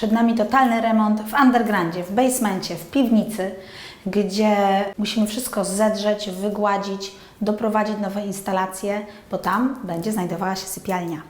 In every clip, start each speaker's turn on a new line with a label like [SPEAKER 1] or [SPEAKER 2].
[SPEAKER 1] Przed nami totalny remont w undergroundzie, w basemencie, w piwnicy, gdzie musimy wszystko zedrzeć, wygładzić, doprowadzić nowe instalacje, bo tam będzie znajdowała się sypialnia.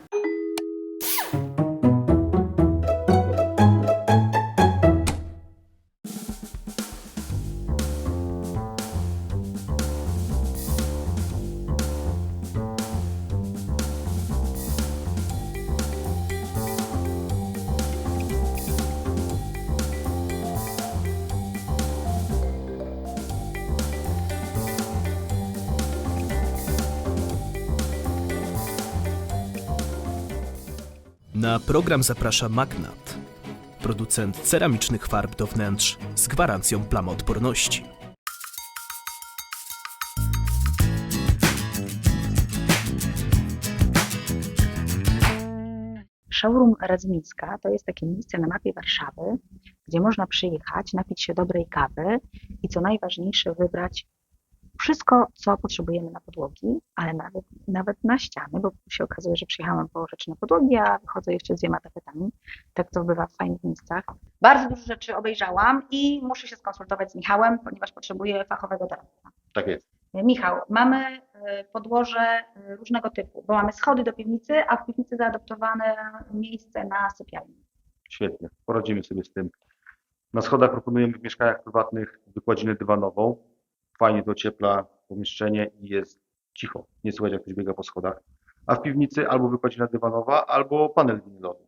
[SPEAKER 2] Na program zaprasza Magnat, producent ceramicznych farb do wnętrz z gwarancją plamoodporności.
[SPEAKER 3] Showroom Radzymicka to jest takie miejsce na mapie Warszawy, gdzie można przyjechać, napić się dobrej kawy i co najważniejsze wybrać wszystko, co potrzebujemy na podłogi, ale nawet, nawet na ściany, bo się okazuje, że przyjechałam po rzeczy na podłogi, a wychodzę jeszcze z dwiema tapetami. Tak to bywa w fajnych miejscach. Bardzo dużo rzeczy obejrzałam i muszę się skonsultować z Michałem, ponieważ potrzebuję fachowego doradcy.
[SPEAKER 4] Tak jest.
[SPEAKER 3] Michał, mamy e, podłoże e, różnego typu, bo mamy schody do piwnicy, a w piwnicy zaadoptowane miejsce na sypialnię.
[SPEAKER 4] Świetnie. Poradzimy sobie z tym. Na schodach proponujemy w mieszkaniach prywatnych wykładzinę dywanową. Fajnie to ociepla pomieszczenie i jest cicho. Nie słychać jak ktoś biega po schodach. A w piwnicy albo wykładzina dywanowa, albo panel winylowy.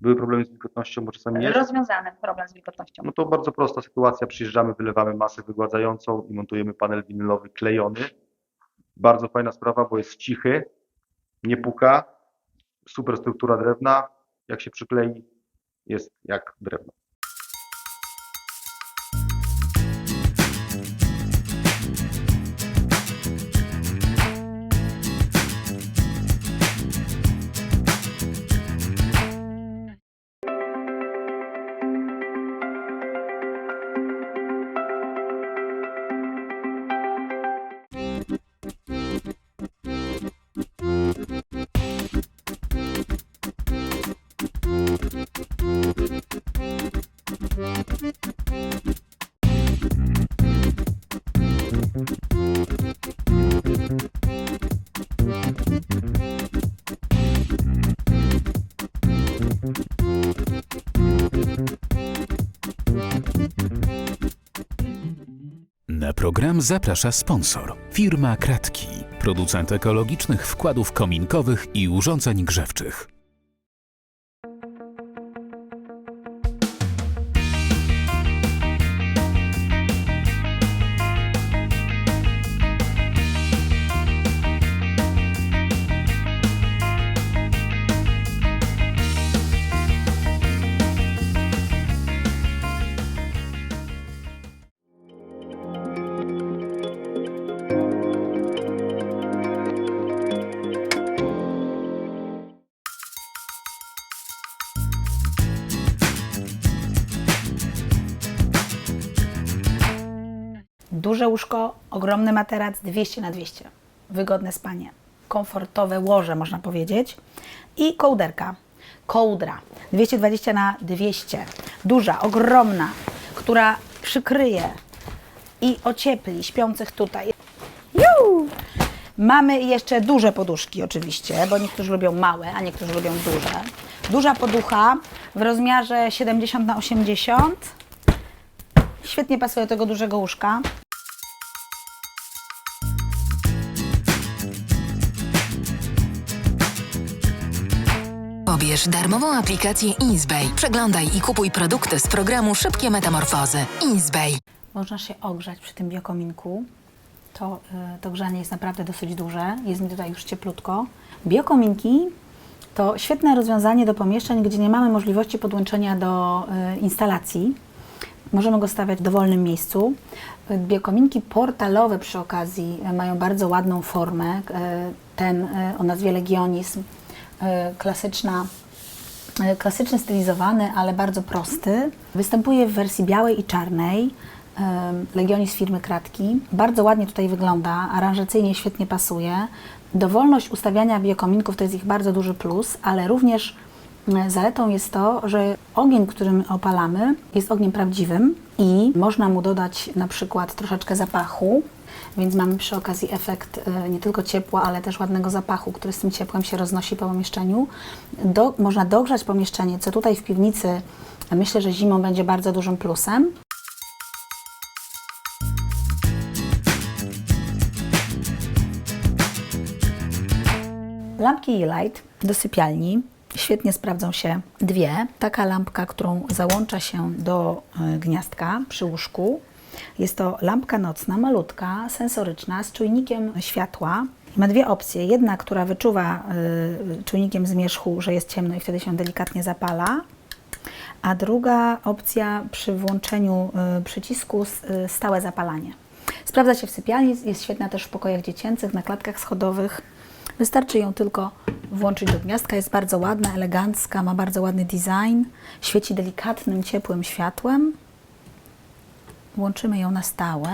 [SPEAKER 4] Były problemy z wilgotnością, bo czasami jest.
[SPEAKER 3] Rozwiązany problem z wilgotnością.
[SPEAKER 4] No to bardzo prosta sytuacja. Przyjeżdżamy, wylewamy masę wygładzającą i montujemy panel winylowy klejony. Bardzo fajna sprawa, bo jest cichy, nie puka, super struktura drewna. Jak się przyklei, jest jak drewno.
[SPEAKER 5] Program zaprasza sponsor. Firma Kratki, producent ekologicznych wkładów kominkowych i urządzeń grzewczych.
[SPEAKER 1] Duże łóżko, ogromny materac 200 na 200. Wygodne spanie, komfortowe łoże można powiedzieć i kołderka. Kołdra 220 na 200. Duża, ogromna, która przykryje i ociepli śpiących tutaj. Mamy jeszcze duże poduszki oczywiście, bo niektórzy lubią małe, a niektórzy lubią duże. Duża poducha w rozmiarze 70 na 80. Świetnie pasuje do tego dużego łóżka.
[SPEAKER 6] Darmową aplikację Easebay. Przeglądaj i kupuj produkty z programu Szybkie Metamorfozy. Easebay.
[SPEAKER 1] Można się ogrzać przy tym biokominku. To, y, to grzanie jest naprawdę dosyć duże. Jest mi tutaj już cieplutko. Biokominki to świetne rozwiązanie do pomieszczeń, gdzie nie mamy możliwości podłączenia do y, instalacji. Możemy go stawiać w dowolnym miejscu. Y, Biokominki portalowe przy okazji mają bardzo ładną formę. Ten o nazwie Legionizm, klasyczna klasyczny, stylizowany, ale bardzo prosty. Występuje w wersji białej i czarnej. Legionis firmy Kratki. Bardzo ładnie tutaj wygląda, aranżacyjnie świetnie pasuje. Dowolność ustawiania biokominków to jest ich bardzo duży plus, ale również E, Zaletą jest to, że ogień, którym opalamy, jest ogniem prawdziwym i można mu dodać na przykład troszeczkę zapachu, więc mamy przy okazji efekt e, nie tylko ciepła, ale też ładnego zapachu, który z tym ciepłem się roznosi po pomieszczeniu. Do, można dogrzać pomieszczenie, co tutaj w piwnicy e, myślę, że zimą będzie bardzo dużym plusem. Lampki E-Light do sypialni. Świetnie sprawdzą się dwie. Taka lampka, którą załącza się do e, gniazdka przy łóżku. Jest to lampka nocna, malutka, sensoryczna, z czujnikiem światła. Ma dwie opcje. Jedna, która wyczuwa y, czujnikiem zmierzchu, że jest ciemno i wtedy się delikatnie zapala. A druga opcja przy włączeniu y, przycisku y, stałe zapalanie. Sprawdza się w sypialni, jest świetna też w pokojach dziecięcych, na klatkach schodowych. Wystarczy ją tylko włączyć do gniazdka. Jest bardzo ładna, elegancka, ma bardzo ładny design. Świeci delikatnym, ciepłym światłem. Włączymy ją na stałe.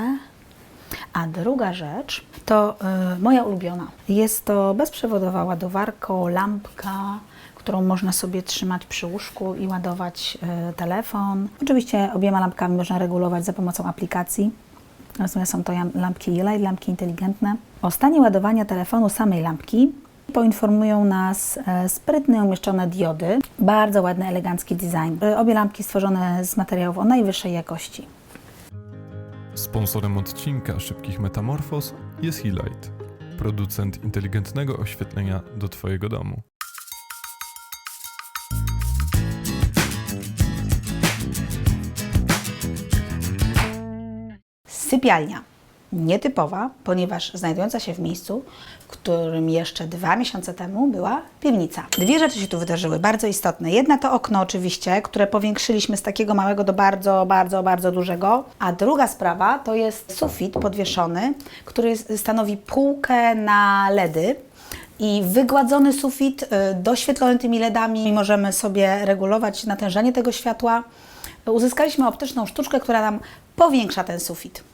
[SPEAKER 1] A druga rzecz to y, moja ulubiona. Jest to bezprzewodowa ładowarka, lampka, którą można sobie trzymać przy łóżku i ładować y, telefon. Oczywiście obiema lampkami można regulować za pomocą aplikacji. Natomiast są to lampki E-Light, lampki inteligentne. O stanie ładowania telefonu samej lampki poinformują nas e, sprytnie umieszczone diody. Bardzo ładny, elegancki design. Obie lampki stworzone z materiałów o najwyższej jakości.
[SPEAKER 7] Sponsorem odcinka Szybkich Metamorfoz jest Helight, producent inteligentnego oświetlenia do Twojego domu.
[SPEAKER 1] Sypialnia. Nietypowa, ponieważ znajdująca się w miejscu, w którym jeszcze dwa miesiące temu była piwnica. Dwie rzeczy się tu wydarzyły, bardzo istotne. Jedna to okno oczywiście, które powiększyliśmy z takiego małego do bardzo, bardzo, bardzo dużego. A druga sprawa to jest sufit podwieszony, który stanowi półkę na LEDy. I wygładzony sufit, y, doświetlony tymi LEDami, możemy sobie regulować natężenie tego światła. Uzyskaliśmy optyczną sztuczkę, która nam powiększa ten sufit.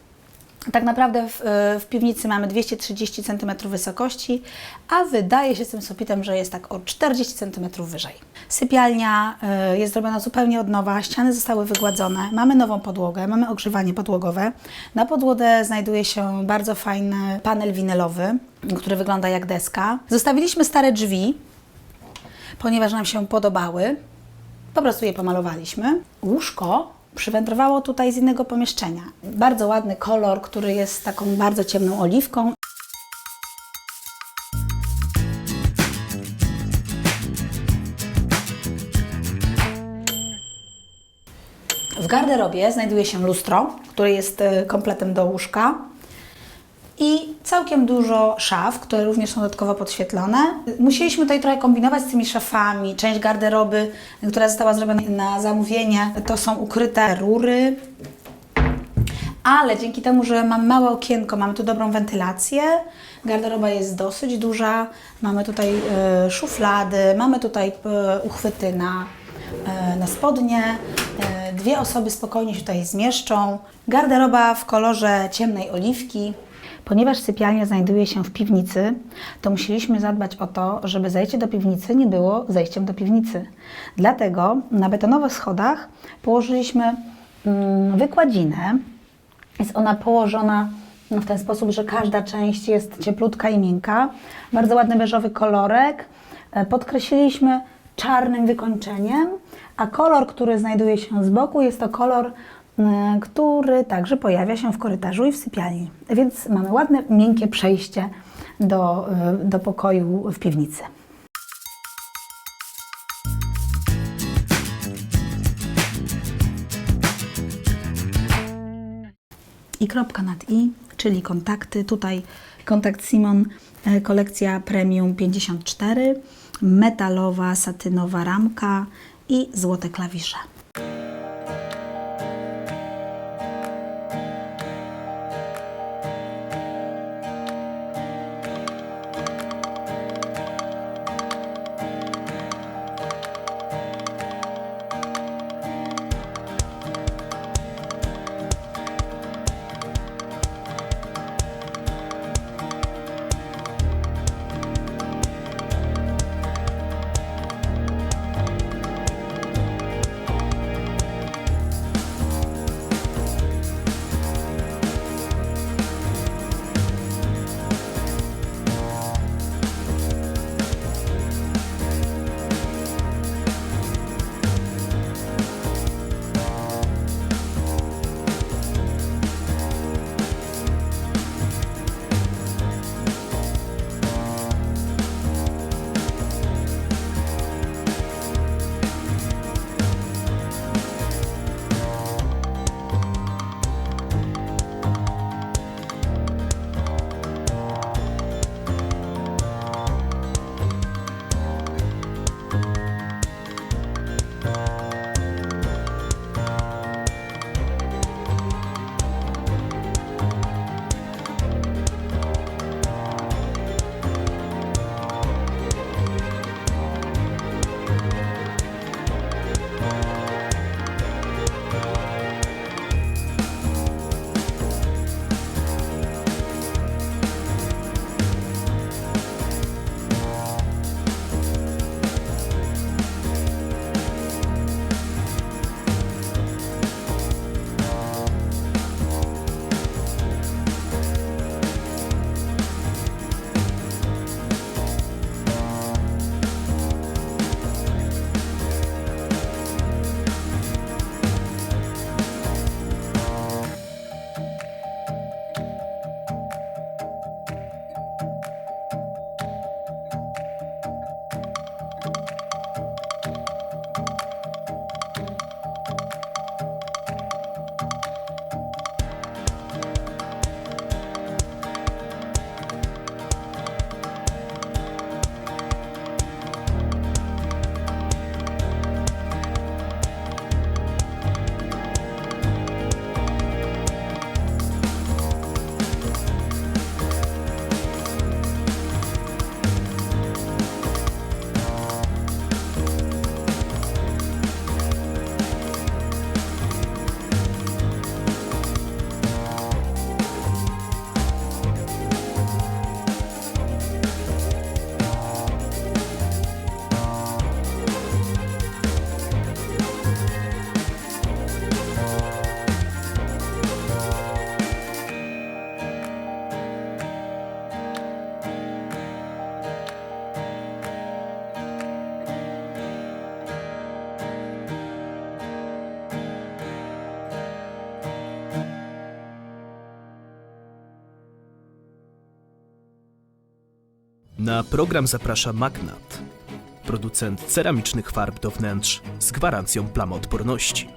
[SPEAKER 1] Tak naprawdę w, w piwnicy mamy 230 cm wysokości, a wydaje się z tym sufitem, że jest tak o 40 cm wyżej. Sypialnia y, jest zrobiona zupełnie od nowa, ściany zostały wygładzone, mamy nową podłogę, mamy ogrzewanie podłogowe. Na podłodze znajduje się bardzo fajny panel winylowy, który wygląda jak deska. Zostawiliśmy stare drzwi, ponieważ nam się podobały. Po prostu je pomalowaliśmy. Łóżko przywędrowało tutaj z innego pomieszczenia. Bardzo ładny kolor, który jest taką bardzo ciemną oliwką. W garderobie znajduje się lustro, które jest e, kompletem do łóżka. I całkiem dużo szaf, które również są dodatkowo podświetlone. Musieliśmy tutaj trochę kombinować z tymi szafami. Część garderoby, która została zrobiona na zamówienie, to są ukryte rury. Ale dzięki temu, że mamy małe okienko, mamy tu dobrą wentylację, garderoba jest dosyć duża, mamy tutaj e, szuflady, mamy tutaj e, uchwyty na, e, na spodnie, e, dwie osoby spokojnie się tutaj zmieszczą. Garderoba w kolorze ciemnej oliwki. Ponieważ sypialnia znajduje się w piwnicy, to musieliśmy zadbać o to, żeby zejście do piwnicy nie było zejściem do piwnicy. Dlatego na betonowych schodach położyliśmy mm, wykładzinę, jest ona położona w ten sposób, że każda część jest cieplutka i miękka. Bardzo ładny beżowy kolorek. E, Podkreśliliśmy czarnym wykończeniem, a kolor, który znajduje się z boku, jest to kolor, który także pojawia się w korytarzu i w sypialni. Więc mamy ładne, miękkie przejście do, e, do pokoju w piwnicy. i kropka nad i, czyli kontakty. Tutaj kontakt Simon, e, kolekcja Premium 54, metalowa, satynowa ramka i złote klawisze.
[SPEAKER 2] Na program zaprasza Magnat, producent ceramicznych farb do wnętrz z gwarancją plamoodporności.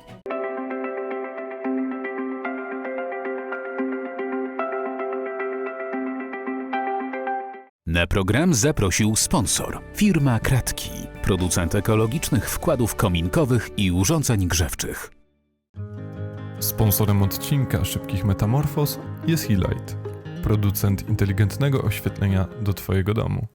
[SPEAKER 5] Na program zaprosił sponsor firma Kratki, producent ekologicznych wkładów kominkowych i urządzeń grzewczych.
[SPEAKER 7] Sponsorem odcinka Szybkich Metamorfoz jest Helight, producent inteligentnego oświetlenia do Twojego domu.